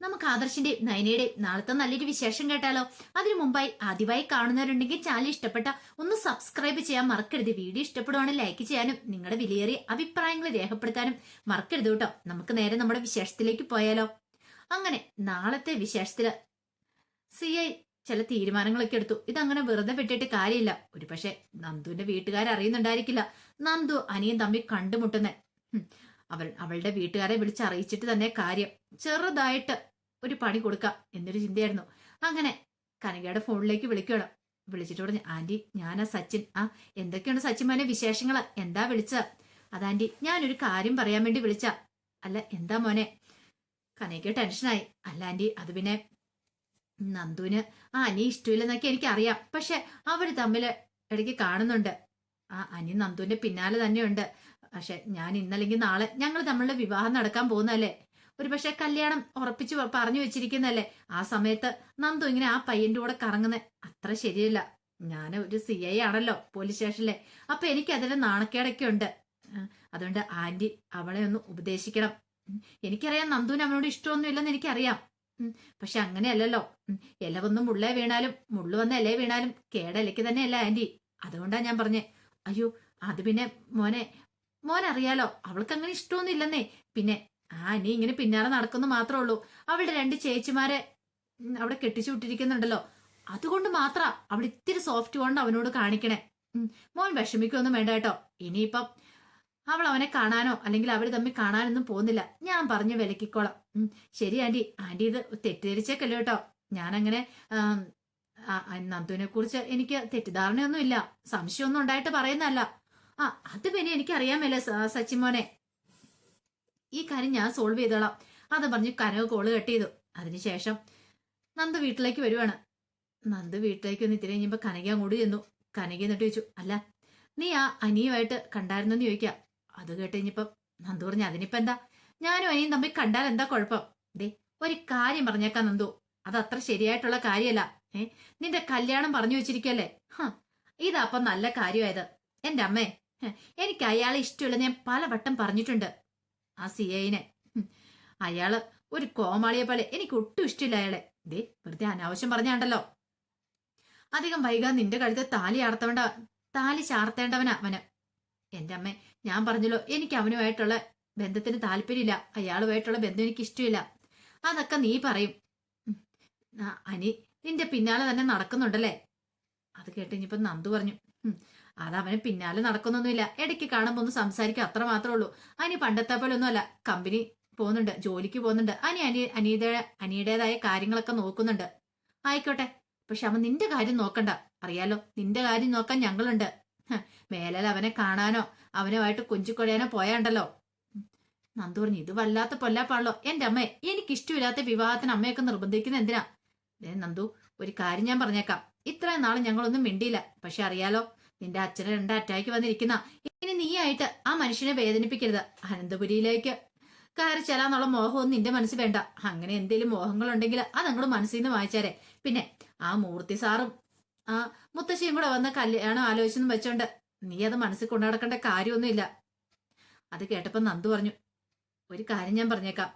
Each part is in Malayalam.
നമുക്ക് ആദർശിന്റെയും നയനയുടെയും നാളത്തെ നല്ലൊരു വിശേഷം കേട്ടാലോ? അതിനു മുമ്പായി ആദ്യമായി കാണുന്നവരുണ്ടെങ്കിൽ ചാനൽ ഇഷ്ടപ്പെട്ട ഒന്ന് സബ്സ്ക്രൈബ് ചെയ്യാൻ മറക്കരുത്. വീഡിയോ ഇഷ്ടപ്പെടുവാണെങ്കിൽ ലൈക്ക് ചെയ്യാനും നിങ്ങളുടെ വിലയേറിയ അഭിപ്രായങ്ങൾ രേഖപ്പെടുത്താനും മറക്കരുത് കേട്ടോ. നമുക്ക് നേരെ നമ്മുടെ വിശേഷത്തിലേക്ക് പോയാലോ? അങ്ങനെ നാളത്തെ വിശേഷത്തിൽ സി ഐ ചില തീരുമാനങ്ങളൊക്കെ എടുത്തു. ഇതങ്ങനെ വെറുതെ വിട്ടിട്ട് കാര്യമില്ല. ഒരു പക്ഷെ നന്ദുവിന്റെ വീട്ടുകാർ അറിയുന്നുണ്ടായിരിക്കില്ല നന്ദു അനിയും തമ്മിൽ കണ്ടുമുട്ടുന്ന. അവൾ അവളുടെ വീട്ടുകാരെ വിളിച്ചറിയിച്ചിട്ട് തന്നെ കാര്യം ചെറുതായിട്ട് ഒരു പണി കൊടുക്കാം എന്നൊരു ചിന്തയായിരുന്നു. അങ്ങനെ കനകയുടെ ഫോണിലേക്ക് വിളിക്കണം വിളിച്ചിട്ട് പറഞ്ഞു ആന്റി ഞാനാ സച്ചിൻ. ആ എന്തൊക്കെയാണ് സച്ചിൻ മോനെ വിശേഷങ്ങൾ എന്താ വിളിച്ച അതാന്റി ഞാനൊരു കാര്യം പറയാൻ വേണ്ടി വിളിച്ച. അല്ല എന്താ മോനെ? കനയ്ക്ക് ടെൻഷനായി. അല്ല ആന്റി അത് പിന്നെ നന്ദുവിന് ആ അനി ഇഷ്ടമില്ലെന്നൊക്കെ എനിക്കറിയാം. പക്ഷെ അവർ തമ്മിൽ ഇടയ്ക്ക് കാണുന്നുണ്ട്. ആ അനി നന്ദുവിന്റെ പിന്നാലെ തന്നെയുണ്ട്. പക്ഷെ ഞാൻ ഇന്നല്ലെങ്കിൽ നാളെ ഞങ്ങൾ നമ്മളുടെ വിവാഹം നടക്കാൻ പോകുന്നതല്ലേ? ഒരു പക്ഷെ കല്യാണം ഉറപ്പിച്ചു പറഞ്ഞു വെച്ചിരിക്കുന്നല്ലേ ആ സമയത്ത് നന്ദു ഇങ്ങനെ ആ പയ്യന്റെ കൂടെ കറങ്ങുന്നേ. അത്ര ശരിയല്ല. ഞാൻ ഒരു സി ഐ ആണല്ലോ പോലീസ് സ്റ്റേഷനിലെ. അപ്പൊ എനിക്ക് അതിന്റെ നാണക്കേടൊക്കെ ഉണ്ട്. അതുകൊണ്ട് ആന്റി അവളെ ഒന്ന് ഉപദേശിക്കണം. എനിക്കറിയാം നന്ദുവിന് അവനോട് ഇഷ്ടമൊന്നും ഇല്ലെന്ന് എനിക്കറിയാം. പക്ഷെ അങ്ങനെയല്ലല്ലോ. ഇല വന്ന് മുള്ളേ വീണാലും മുള്ളു വന്ന ഇലയെ വീണാലും കേടലയ്ക്ക് തന്നെയല്ല ആന്റി അതുകൊണ്ടാ ഞാൻ പറഞ്ഞേ. അയ്യോ അത് പിന്നെ മോനെ മോൻ അറിയാലോ അവൾക്ക് അങ്ങനെ ഇഷ്ടമൊന്നും ഇല്ലെന്നേ പിന്നെ ആ നീ ഇങ്ങനെ പിന്നാലെ നടക്കുന്നു മാത്രമേ ഉള്ളൂ. അവളുടെ രണ്ട് ചേച്ചിമാരെ അവിടെ കെട്ടിച്ചു വിട്ടിരിക്കുന്നുണ്ടല്ലോ. അതുകൊണ്ട് മാത്ര അവൾ ഇത്തിരി സോഫ്റ്റ് കൊണ്ട് അവനോട് കാണിക്കണേ. മോൻ വിഷമിക്കൊന്നും വേണ്ട കേട്ടോ. ഇനിയിപ്പം അവൾ അവനെ കാണാനോ അല്ലെങ്കിൽ അവർ തമ്മിൽ കാണാനൊന്നും പോകുന്നില്ല. ഞാൻ പറഞ്ഞു വിലക്കിക്കോളാം. ശരി ആന്റി. ആന്റി ഇത് തെറ്റിദ്ധരിച്ചേക്കല്ലോ കേട്ടോ. ഞാനങ്ങനെ നന്ദുവിനെ കുറിച്ച് എനിക്ക് തെറ്റിദ്ധാരണയൊന്നുമില്ല. സംശയമൊന്നും ഉണ്ടായിട്ട് പറയുന്നതല്ല. ആ അത് പിന്നെ എനിക്കറിയാമല്ലേ സച്ചിൻ മോനെ ഈ കാര്യം ഞാൻ സോൾവ് ചെയ്തോളാം. അത് പറഞ്ഞ് കനവ് കോൾ കട്ട് ചെയ്തു. അതിനുശേഷം നന്ദ് വീട്ടിലേക്ക് വരുവാണ്. നന്ദ് വീട്ടിലേക്ക് ഒന്ന് ഇത്തിരി കഴിഞ്ഞപ്പോ കനക അങ്ങോട്ട് ചെന്നു. കനക എന്നിട്ട് ചോദിച്ചു അല്ല നീ ആ അനിയുമായിട്ട് കണ്ടായിരുന്നെന്ന് ചോദിക്കുക. അത് കേട്ട് കഴിഞ്ഞപ്പം നന്ദു പറഞ്ഞു അതിനിപ്പോ എന്താ? ഞാനും അനിയും തമ്മിൽ കണ്ടാൽ എന്താ കുഴപ്പം? ദേ ഒരു കാര്യം പറഞ്ഞേക്കാം നന്ദു. അത് അത്ര ശരിയായിട്ടുള്ള കാര്യമല്ല ഏ നിന്റെ കല്യാണം പറഞ്ഞു വെച്ചിരിക്കല്ലേ ഹ ഇതപ്പം നല്ല കാര്യമായത്. എന്റെ അമ്മേ എനിക്ക് അയാളെ ഇഷ്ടമില്ല ഞാൻ പലവട്ടം പറഞ്ഞിട്ടുണ്ട്. ആ സി ഐനെ അയാൾ ഒരു കോമാളിയെ പോലെ എനിക്ക് ഒട്ടും ഇഷ്ടമില്ല അയാളെ. ദേ വെറുതെ അനാവശ്യം പറഞ്ഞാണ്ടല്ലോ. അധികം വൈകാൻ നിന്റെ കഴുത്ത് താലി ആർത്തവണ്ട താലി ചാർത്തേണ്ടവനാ അവന്. എന്റെ അമ്മ ഞാൻ പറഞ്ഞല്ലോ എനിക്ക് അവനുമായിട്ടുള്ള ബന്ധത്തിന് താല്പര്യമില്ല. അയാളുമായിട്ടുള്ള ബന്ധം എനിക്ക് ഇഷ്ടമില്ല. അതൊക്കെ നീ പറയും. അനി നിന്റെ പിന്നാലെ തന്നെ നടക്കുന്നുണ്ടല്ലേ? അത് കേട്ട് ഇനിയിപ്പം നന്ദു പറഞ്ഞു. "ഉം, അത് അവന് പിന്നാലെ നടക്കുന്നൊന്നുമില്ല. ഇടയ്ക്ക് കാണുമ്പോൾ ഒന്ന് സംസാരിക്കുക അത്ര മാത്രമേ ഉള്ളൂ. അനി പണ്ടത്തെ പോലെ ഒന്നുമല്ല കമ്പനി പോകുന്നുണ്ട് ജോലിക്ക് പോകുന്നുണ്ട്. അനി അനി അനിയുടെ അനിയുടേതായ കാര്യങ്ങളൊക്കെ നോക്കുന്നുണ്ട്. ആയിക്കോട്ടെ. പക്ഷെ അവൻ നിന്റെ കാര്യം നോക്കണ്ട. അറിയാലോ നിന്റെ കാര്യം നോക്കാൻ ഞങ്ങളുണ്ട്. മേലെ അവനെ കാണാനോ അവനുമായിട്ട് കൊഞ്ചിക്കൊഴയാനോ പോയാണ്ടല്ലോ. നന്ദു പറഞ്ഞു ഇത് വല്ലാത്ത പൊല്ലാപ്പാണല്ലോ. എന്റെ അമ്മ എനിക്ക് ഇഷ്ടമില്ലാത്ത വിവാഹത്തിന് അമ്മയൊക്കെ നിർബന്ധിക്കുന്ന എന്തിനാ? നന്ദു ഒരു കാര്യം ഞാൻ പറഞ്ഞേക്കാം. ഇത്രയും നാളും ഞങ്ങളൊന്നും മിണ്ടിയില്ല. പക്ഷെ അറിയാലോ നിന്റെ അച്ഛന് രണ്ട് അറ്റാക്ക് വന്നിരിക്കുന്ന ഇനി നീയായിട്ട് ആ മനുഷ്യനെ വേദനിപ്പിക്കരുത്. അനന്തപുരിയിലേക്ക് കയറി ചെല്ലാന്നുള്ള മോഹമൊന്നും നിന്റെ മനസ്സിൽ വേണ്ട. അങ്ങനെ എന്തെങ്കിലും മോഹങ്ങളുണ്ടെങ്കിൽ നിങ്ങളുടെ മനസ്സിൽ നിന്ന് വായിച്ചാരെ. പിന്നെ ആ മൂർത്തി സാറും ആ മുത്തശ്ശിയും കൂടെ വന്ന കല്യാണം ആലോചിച്ചെന്ന് വെച്ചോണ്ട് നീ അത് മനസ്സിൽ കൊണ്ടു നടക്കേണ്ട കാര്യമൊന്നുമില്ല. അത് കേട്ടപ്പോ നന്ദു പറഞ്ഞു ഒരു കാര്യം ഞാൻ പറഞ്ഞേക്കാം.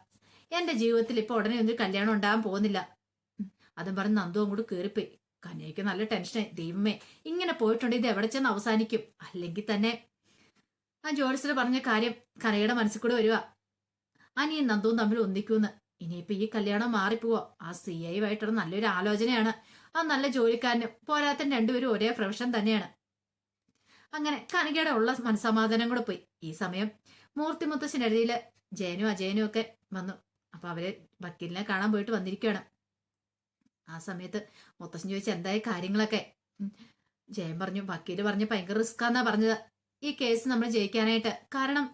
എന്റെ ജീവിതത്തിൽ ഇപ്പൊ ഉടനെ ഒന്നും കല്യാണം ഉണ്ടാകാൻ പോകുന്നില്ല. അതും പറഞ്ഞ് നന്ദു അങ്ങോട്ട് കയറിപ്പോയി. കന്യയ്ക്ക് നല്ല ടെൻഷനായി ദൈവമേ ഇങ്ങനെ പോയിട്ടുണ്ടെങ്കിൽ ഇത് എവിടെ ചെന്ന് അവസാനിക്കും? അല്ലെങ്കിൽ തന്നെ ആ ജോലിസിൽ പറഞ്ഞ കാര്യം കനയുടെ മനസ്സിൽ കൂടെ വരിക. അനിയും നന്ദവും തമ്മിൽ ഒന്നിക്കൂന്ന്. ഇനിയിപ്പോ ഈ കല്യാണം മാറിപ്പോവോ? ആ സി ഐ ആയിട്ടുള്ള നല്ലൊരു ആലോചനയാണ്. ആ നല്ല ജോലിക്കാരനും പോരാത്തൻ രണ്ടുപേരും ഒരേ പ്രൊഫഷൻ തന്നെയാണ്. അങ്ങനെ കനകയുടെ ഉള്ള മനസമാധാനം കൂടെ പോയി. ഈ സമയം മൂർത്തി മുത്തശ്ശനരുതിയിൽ ജയനും അജയനും ഒക്കെ വന്നു. അപ്പൊ അവർ വക്കീലിനെ കാണാൻ പോയിട്ട് വന്നിരിക്കുകയാണ്. ആ സമയത്ത് മുത്തശ്ശൻ ചോദിച്ച എന്തായി കാര്യങ്ങളൊക്കെ? ജയം ജയൻ പറഞ്ഞു വക്കീൽ പറഞ്ഞ് ഭയങ്കര റിസ്ക്കാന്നാ പറഞ്ഞത്. ഈ കേസ് നമ്മൾ ജയിക്കാനായിട്ട്. കാരണം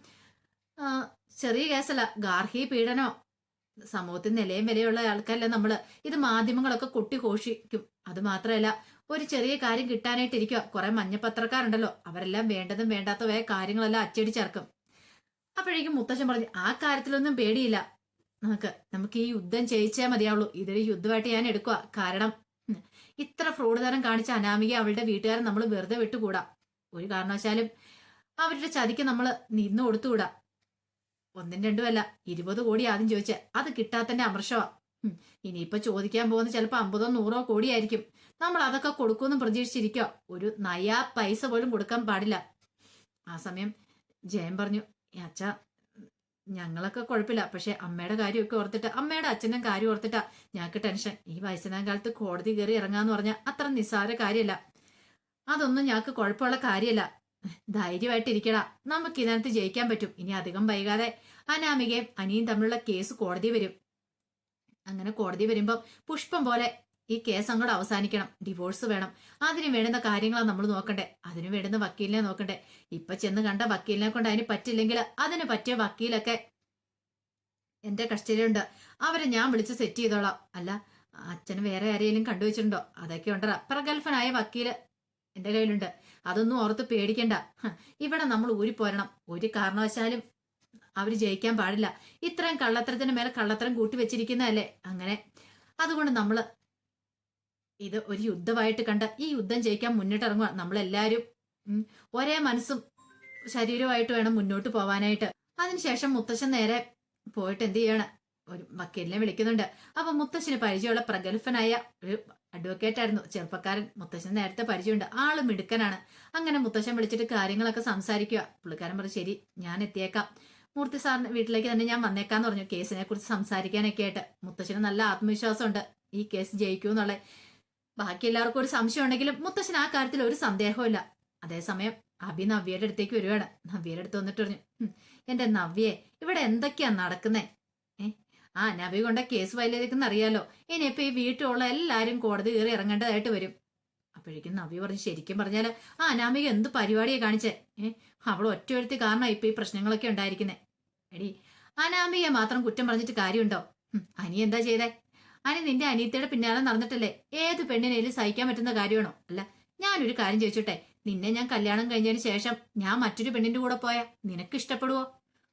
ചെറിയ കേസല്ല ഗാർഹിക പീഡനോ സമൂഹത്തിൽ നിലയും വിലയുള്ള ആൾക്കാരല്ല നമ്മൾ ഇത് മാധ്യമങ്ങളൊക്കെ കൊട്ടി ഘോഷിക്കും. അത് മാത്രമല്ല ഒരു ചെറിയ കാര്യം കിട്ടാനായിട്ടിരിക്കുക കുറെ മഞ്ഞപ്പത്രക്കാരുണ്ടല്ലോ. അവരെല്ലാം വേണ്ടതും വേണ്ടാത്തതായ കാര്യങ്ങളെല്ലാം അച്ചടിച്ചേർക്കും അപ്പോഴേക്കും മുത്തശ്ശൻ പറഞ്ഞു ആ കാര്യത്തിലൊന്നും പേടിയില്ല. നമുക്ക് നമുക്ക് ഈ യുദ്ധം ജയിച്ചേ മതിയാവുള്ളൂ. ഇതൊരു യുദ്ധമായിട്ട് ഞാൻ എടുക്കുക കാരണം ഇത്ര ഫ്രോഡ് തരം കാണിച്ച അനാമിക അവളുടെ വീട്ടുകാരൻ നമ്മൾ വെറുതെ വിട്ടുകൂടാ. ഒരു കാരണവശാലും അവരുടെ ചതിക്ക് നമ്മൾ നിന്ന് കൊടുത്തുകൂടാ. ഒന്നും രണ്ടുമല്ല ഇരുപത് കോടി ആദ്യം ചോദിച്ച അത് കിട്ടാത്തന്റെ അമർഷമാ ഇനിയിപ്പോ ചോദിക്കാൻ പോകുന്ന ചിലപ്പോ അമ്പതോ നൂറോ കോടിയായിരിക്കും. നമ്മൾ അതൊക്കെ കൊടുക്കുമെന്ന് പ്രതീക്ഷിച്ചിരിക്കോ ഒരു നയാ പൈസ പോലും കൊടുക്കാൻ പാടില്ല. ആ സമയം ജയൻ പറഞ്ഞു അച്ഛ ഞങ്ങളൊക്കെ കുഴപ്പമില്ല. പക്ഷെ അമ്മയുടെ കാര്യമൊക്കെ ഓർത്തിട്ട് അമ്മയുടെ അച്ഛനും കാര്യം ഓർത്തിട്ടാ ഞങ്ങൾക്ക് ടെൻഷൻ. ഈ വയസ്സനാം കാലത്ത് കോടതി കയറി ഇറങ്ങാന്ന് പറഞ്ഞാൽ അത്ര നിസ്സാര കാര്യമല്ല അതൊന്നും ഞങ്ങൾക്ക് കുഴപ്പമുള്ള കാര്യമല്ല ധൈര്യമായിട്ടിരിക്കടാ. നമുക്ക് ഇതിനകത്ത് ജയിക്കാൻ പറ്റും. ഇനി അധികം വൈകാതെ അനാമികയും അനിയും തമ്മിലുള്ള കേസ് കോടതി വരും. അങ്ങനെ കോടതി വരുമ്പം പുഷ്പം പോലെ ഈ കേസ് അങ്ങോട്ട് അവസാനിക്കണം. ഡിവോഴ്സ് വേണം. അതിന് വേണ്ടുന്ന കാര്യങ്ങളാണ് നമ്മൾ നോക്കണ്ടേ. അതിന് വേണ്ടുന്ന വക്കീലിനെ നോക്കണ്ടേ. ഇപ്പൊ ചെന്ന് കണ്ട വക്കീലിനെ കൊണ്ട് അതിന് പറ്റില്ലെങ്കിൽ അതിന് പറ്റിയ വക്കീലൊക്കെ എന്റെ കസ്റ്റഡിയുണ്ട് അവരെ ഞാൻ വിളിച്ച് സെറ്റ് ചെയ്തോളാം. അല്ല അച്ഛൻ വേറെ ആരെയും കണ്ടുവച്ചിട്ടുണ്ടോ? അതൊക്കെ ഉണ്ടറ പ്രഗത്ഭനായ വക്കീൽ എന്റെ കയ്യിലുണ്ട്. അതൊന്നും ഓർത്ത് പേടിക്കണ്ട. ഇവിടെ നമ്മൾ ഊരിപ്പോരണം ഒരു കാരണവശാലും അവർ ജയിക്കാൻ പാടില്ല. ഇത്രയും കള്ളത്തരത്തിന് മേലെ കള്ളത്തരം കൂട്ടി വെച്ചിരിക്കുന്നതല്ലേ? അങ്ങനെ. അതുകൊണ്ട് നമ്മൾ ഇത് ഒരു യുദ്ധമായിട്ട് കണ്ട ഈ യുദ്ധം ജയിക്കാൻ മുന്നിട്ടിറങ്ങുക. നമ്മളെല്ലാരും ഒരേ മനസ്സും ശരീരമായിട്ട് വേണം മുന്നോട്ട് പോവാനായിട്ട്. അതിനുശേഷം മുത്തശ്ശൻ നേരെ പോയിട്ട് എന്ത് ചെയ്യാണ്? ഒരു വക്കീലിനെ വിളിക്കുന്നുണ്ട്. അപ്പൊ മുത്തശ്ശന് പരിചയമുള്ള പ്രഗത്ഭനായ ഒരു അഡ്വക്കേറ്റ് ആയിരുന്നു. ചെറുപ്പക്കാരൻ മുത്തശ്ശൻ നേരത്തെ പരിചയമുണ്ട്. ആൾ മിടുക്കനാണ്. അങ്ങനെ മുത്തശ്ശൻ വിളിച്ചിട്ട് കാര്യങ്ങളൊക്കെ സംസാരിക്കുക. പുള്ളിക്കാരൻ പറഞ്ഞു ശരി ഞാൻ എത്തിയേക്കാം. മൂർത്തി സാറിന് വീട്ടിലേക്ക് തന്നെ ഞാൻ വന്നേക്കാന്ന് പറഞ്ഞു കേസിനെ കുറിച്ച് സംസാരിക്കാനൊക്കെ ആയിട്ട്. മുത്തശ്ശന് നല്ല ആത്മവിശ്വാസമുണ്ട്. ഈ കേസ് ജയിക്കൂ എന്നുള്ള ബാക്കി എല്ലാവർക്കും ഒരു സംശയം ഉണ്ടെങ്കിലും മുത്തശ്ശൻ ആ കാര്യത്തിൽ ഒരു സന്ദേഹമില്ല അതേസമയം അഭി നവ്യയുടെ അടുത്തേക്ക് വരുവാണ്. നവ്യയുടെ അടുത്ത് വന്നിട്ട് പറഞ്ഞു "ഹും, എന്റെ നവ്യെ ഇവിടെ എന്തൊക്കെയാ നടക്കുന്നേ? ആ നവി കൊണ്ട കേസ് ഫയൽ ചെയ്തേക്കുന്ന അറിയാലോ. ഇനിയിപ്പോ ഈ വീട്ടിലുള്ള എല്ലാരും കോടതി കയറി ഇറങ്ങേണ്ടതായിട്ട് വരും. അപ്പോഴേക്കും നവ്യ പറഞ്ഞു ശരിക്കും പറഞ്ഞാൽ ആ അനാമിക എന്ത് പരിപാടിയെ കാണിച്ചേ? ഏ അവൾ ഒറ്റ ഒരുത്തി കാരണം ഇപ്പൊ ഈ പ്രശ്നങ്ങളൊക്കെ ഉണ്ടായിരിക്കുന്നേ. എടി അനാമികയെ മാത്രം കുറ്റം പറഞ്ഞിട്ട് കാര്യമുണ്ടോ? അനി എന്താ ചെയ്തേ? അനി നിന്റെ അനിയത്തിയുടെ പിന്നാലെ നടന്നിട്ടല്ലേ ഏത് പെണ്ണിനേലും സഹിക്കാൻ പറ്റുന്ന കാര്യമാണോ? അല്ല ഞാനൊരു കാര്യം ചോദിച്ചോട്ടെ? നിന്നെ ഞാൻ കല്യാണം കഴിഞ്ഞതിന് ശേഷം ഞാൻ മറ്റൊരു പെണ്ണിന്റെ കൂടെ പോയാ നിനക്ക് ഇഷ്ടപ്പെടുവോ?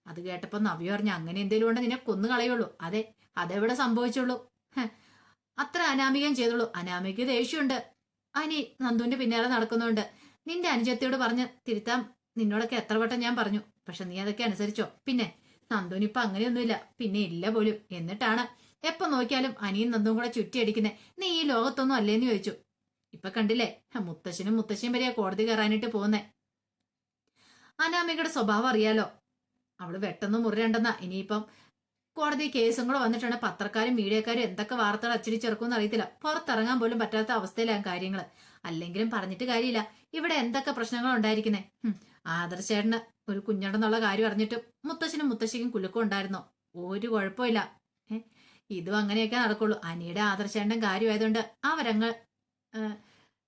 അത് കേട്ടപ്പോ നവ്യ പറഞ്ഞു അങ്ങനെ എന്തേലും കൊണ്ട് നിന്നെ കൊന്നു കളയുള്ളൂ. അതെ അതെവിടെ സംഭവിച്ചുള്ളൂ? അത്ര അനാമികം ചെയ്തുള്ളൂ. അനാമിക ദേഷ്യമുണ്ട്. അനി നന്ദുവിന്റെ പിന്നാലെ നടക്കുന്നുണ്ട്. നിന്റെ അനുജത്തിയോട് പറഞ്ഞ് തിരുത്താൻ നിന്നോടൊക്കെ എത്ര വട്ടം ഞാൻ പറഞ്ഞു. പക്ഷെ നീ അതൊക്കെ അനുസരിച്ചോ? പിന്നെ നന്ദുവിനിപ്പോ അങ്ങനെയൊന്നുമില്ല. പിന്നെ ഇല്ല പോലും. എന്നിട്ടാണ് എപ്പോ നോക്കിയാലും അനിയും നന്ദും കൂടെ ചുറ്റിയടിക്കുന്നേ? നീ ഈ ലോകത്തൊന്നും അല്ലേന്ന് ചോദിച്ചു. ഇപ്പൊ കണ്ടില്ലേ? മുത്തശ്ശനും മുത്തശ്ശിയും വരെയാ കോടതി കയറാനായിട്ട് പോകുന്നേ അനാമികയുടെ സ്വഭാവം അറിയാലോ? അവൾ വെട്ടെന്ന് മുറിരണ്ടെന്നാ ഇനിയിപ്പം കോടതി കേസും കൂടെ വന്നിട്ടുണ്ട് പത്രക്കാരും മീഡിയക്കാരും എന്തൊക്കെ വാർത്തകൾ അച്ചടിച്ചിറക്കുമെന്ന് അറിയത്തില്ല. പുറത്തിറങ്ങാൻ പോലും പറ്റാത്ത അവസ്ഥയിലാണ് കാര്യങ്ങൾ അല്ലെങ്കിലും പറഞ്ഞിട്ട് കാര്യമില്ല. ഇവിടെ എന്തൊക്കെ പ്രശ്നങ്ങൾ ഉണ്ടായിരിക്കുന്നേ? ആദർശേട്ടന് ഒരു കുഞ്ഞുണ്ടെന്നുള്ള കാര്യം അറിഞ്ഞിട്ട് മുത്തശ്ശനും മുത്തശ്ശിക്കും കുലുക്കം ഉണ്ടായിരുന്നോ? ഒരു കുഴപ്പമില്ല. ഇതും അങ്ങനെയൊക്കെ നടക്കുള്ളൂ. അനിയുടെ ആദർശേണ്ടൻ കാര്യമായതുകൊണ്ട് അവരങ്ങ്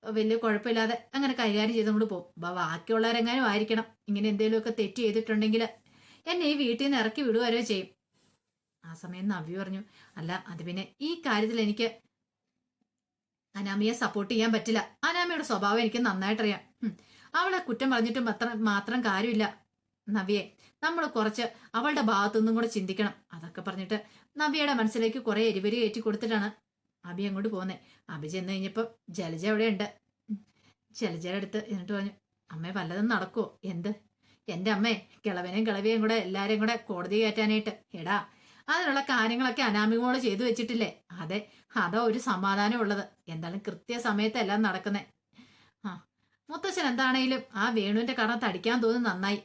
വലിയ കുഴപ്പമില്ലാതെ അങ്ങനെ കൈകാര്യം ചെയ്തുകൊണ്ട് പോകും. അപ്പൊ ബാക്കിയുള്ളവരെങ്ങാനും ആയിരിക്കണം. ഇങ്ങനെ എന്തെങ്കിലുമൊക്കെ തെറ്റ് ചെയ്തിട്ടുണ്ടെങ്കിൽ എന്നെ ഈ വീട്ടിൽ നിന്ന് ഇറക്കി വിടുവരോ ചെയ്യും. ആ സമയം നവ്യ പറഞ്ഞു അല്ല അത് പിന്നെ ഈ കാര്യത്തിൽ എനിക്ക് അനാമിയെ സപ്പോർട്ട് ചെയ്യാൻ പറ്റില്ല. അനാമിയുടെ സ്വഭാവം എനിക്ക് നന്നായിട്ടറിയാം. അവളെ കുറ്റം പറഞ്ഞിട്ടും അത്ര മാത്രം കാര്യമില്ല നവ്യെ. നമ്മൾ കുറച്ച് അവളുടെ ഭാഗത്തു നിന്നും കൂടെ ചിന്തിക്കണം. അതൊക്കെ പറഞ്ഞിട്ട് നവ്യയുടെ മനസ്സിലേക്ക് കുറെ എരിവരി കയറ്റി കൊടുത്തിട്ടാണ് അബി അങ്ങോട്ട് പോകുന്നത് അബി ചെന്ന് കഴിഞ്ഞപ്പോൾ ജലജ ഉണ്ട് ജലജയുടെ അടുത്ത് എന്നിട്ട് പറഞ്ഞു അമ്മേ വല്ലതും നടക്കുമോ എന്ത്? എന്റെ അമ്മേ കിളവനെയും കിളവിയും കൂടെ എല്ലാവരെയും കൂടെ കോടതി കയറ്റാനായിട്ട്. എടാ അതിനുള്ള കാര്യങ്ങളൊക്കെ അനാമികമോൾ ചെയ്തു വെച്ചിട്ടില്ലേ? അതെ അതാ ഒരു സമാധാനം ഉള്ളത്. എന്തായാലും കൃത്യസമയത്ത് എല്ലാം നടക്കുന്നേ. ആ മുത്തശ്ശൻ എന്താണേലും ആ വേണുവിന്റെ കടം തടിക്കാൻ തോന്നുന്നു നന്നായി.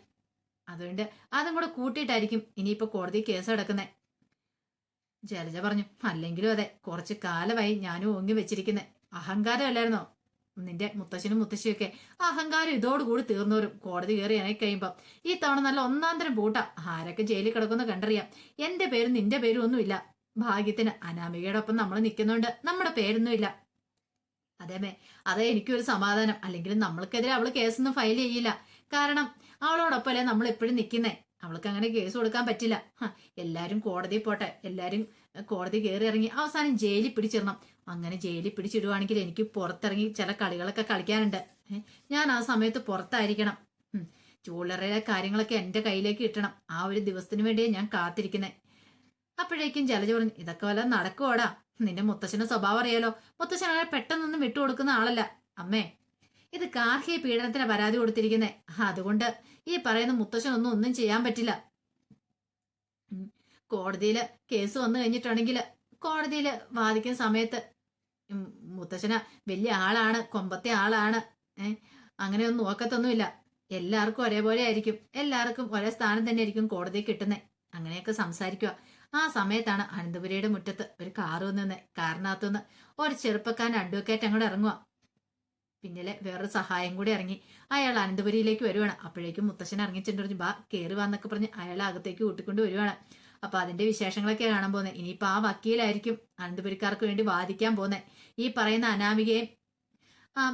അതുകൊണ്ട് അതും കൂടെ കൂട്ടിയിട്ടായിരിക്കും ഇനിയിപ്പോ കോടതി കേസ് കിടക്കുന്നേ ജലജ പറഞ്ഞു അല്ലെങ്കിലും അതെ കുറച്ച് കാലമായി ഞാനും ഓങ്ങി വെച്ചിരിക്കുന്നേ. അഹങ്കാരമല്ലായിരുന്നോ? നിന്റെ മുത്തശ്ശനും മുത്തശ്ശിയൊക്കെ അഹങ്കാരം ഇതോടുകൂടി തീർന്നവരും. കോടതി കയറി ഇറങ്ങി കഴിയുമ്പോ ഈ തവണ നല്ല ഒന്നാന്തരം തരം പൂട്ടാ. ആരൊക്കെ ജയിലിൽ കിടക്കുന്ന കണ്ടറിയാം. എന്റെ പേരും നിന്റെ പേരും ഒന്നുമില്ല. ഭാഗ്യത്തിന് അനാമികയുടെ ഒപ്പം നമ്മൾ നിൽക്കുന്നുണ്ട്. നമ്മുടെ പേരൊന്നുമില്ല. അതേമേ അതേ എനിക്കൊരു സമാധാനം. അല്ലെങ്കിൽ നമ്മൾക്കെതിരെ അവൾ കേസൊന്നും ഫയൽ ചെയ്യില്ല. കാരണം അവളോടൊപ്പം അല്ലേ നമ്മൾ എപ്പോഴും നിൽക്കുന്നേ. അവൾക്ക് അങ്ങനെ കേസ് കൊടുക്കാൻ പറ്റില്ല. എല്ലാരും കോടതി പോട്ടെ. എല്ലാരും കോടതി കയറി ഇറങ്ങി. അവസാനം ജയിലിൽ പിടിച്ചിടണം. അങ്ങനെ ജയിലിൽ പിടിച്ചിടുവാണെങ്കിൽ എനിക്ക് പുറത്തിറങ്ങി ചില കളികളൊക്കെ കളിക്കാനുണ്ട്. ഞാൻ ആ സമയത്ത് പുറത്തായിരിക്കണം. ഉം, കാര്യങ്ങളൊക്കെ എന്റെ കയ്യിലേക്ക് കിട്ടണം. ആ ഒരു ദിവസത്തിന് വേണ്ടിയേ ഞാൻ കാത്തിരിക്കുന്നേ. അപ്പോഴേക്കും ജലജ പറഞ്ഞു ഇതൊക്കെ വല്ല നടക്കുവാടാ? നിന്റെ മുത്തശ്ശന്റെ സ്വഭാവം അറിയാലോ? മുത്തച്ഛൻ പെട്ടെന്നൊന്നും വിട്ടുകൊടുക്കുന്ന ആളല്ല. അമ്മേ ഇത് കാർഹിക പീഡനത്തിന് പരാതി കൊടുത്തിരിക്കുന്നേ. അതുകൊണ്ട് ഈ പറയുന്ന മുത്തശ്ശനൊന്നും ഒന്നും ചെയ്യാൻ പറ്റില്ല. കോടതിയിൽ കേസ് വന്നു കഴിഞ്ഞിട്ടുണ്ടെങ്കിൽ കോടതിയിൽ വാദിക്കുന്ന സമയത്ത് മുത്തശ്ശന വലിയ ആളാണ് കൊമ്പത്തെ ആളാണ് ഏഹ് അങ്ങനെയൊന്നും നോക്കത്തൊന്നുമില്ല. എല്ലാവർക്കും ഒരേപോലെ ആയിരിക്കും. എല്ലാവർക്കും ഒരേ സ്ഥാനം തന്നെ ആയിരിക്കും കോടതി കിട്ടുന്നത് അങ്ങനെയൊക്കെ സംസാരിക്കുക ആ സമയത്താണ് അനന്തപുരയുടെ മുറ്റത്ത് ഒരു കാറ് വന്നു കാറിനകത്തുനിന്ന് ഒരു ചെറുപ്പക്കാരൻ അഡ്വക്കേറ്റ് അങ്ങോട്ട് ഇറങ്ങുക പിന്നിലെ വേറൊരു സഹായം കൂടി ഇറങ്ങി. അയാൾ അനന്തപുരിയിലേക്ക് വരുവാണ്. അപ്പോഴേക്കും മുത്തശ്ശൻ ഇറങ്ങിച്ചിട്ട് പറഞ്ഞു ബാ കയറി വന്നൊക്കെ പറഞ്ഞ് അയാൾ അകത്തേക്ക് കൂട്ടിക്കൊണ്ട് വരുവാണ്. അപ്പൊ അതിന്റെ വിശേഷങ്ങളൊക്കെ കാണാൻ പോകുന്നത് ഇനിയിപ്പോ ആ വക്കീലായിരിക്കും അനന്തപുരിക്കാർക്ക് വേണ്ടി വാദിക്കാൻ പോകുന്നത് ഈ പറയുന്ന അനാമികയും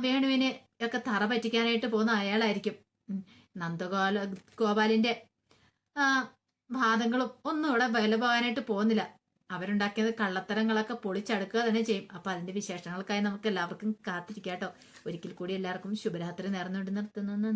വേണുവിനെ ഒക്കെ തറ പറ്റിക്കാനായിട്ട് പോകുന്ന അയാളായിരിക്കും. നന്ദഗോപാലിന്റെ വാദങ്ങളും ഒന്നും ഇവിടെ ബലപോകാനായിട്ട് പോകുന്നില്ല. അവരുണ്ടാക്കിയത് കള്ളത്തരങ്ങളൊക്കെ പൊളിച്ചടുക്കുക തന്നെ ചെയ്യും. അപ്പൊ അതിന്റെ വിശേഷങ്ങൾക്കായി നമുക്ക് എല്ലാവർക്കും കാത്തിരിക്കാട്ടോ ഒരിക്കൽ കൂടി എല്ലാവർക്കും ശുഭരാത്രി നേർന്നുകൊണ്ട് നിർത്തുന്നു.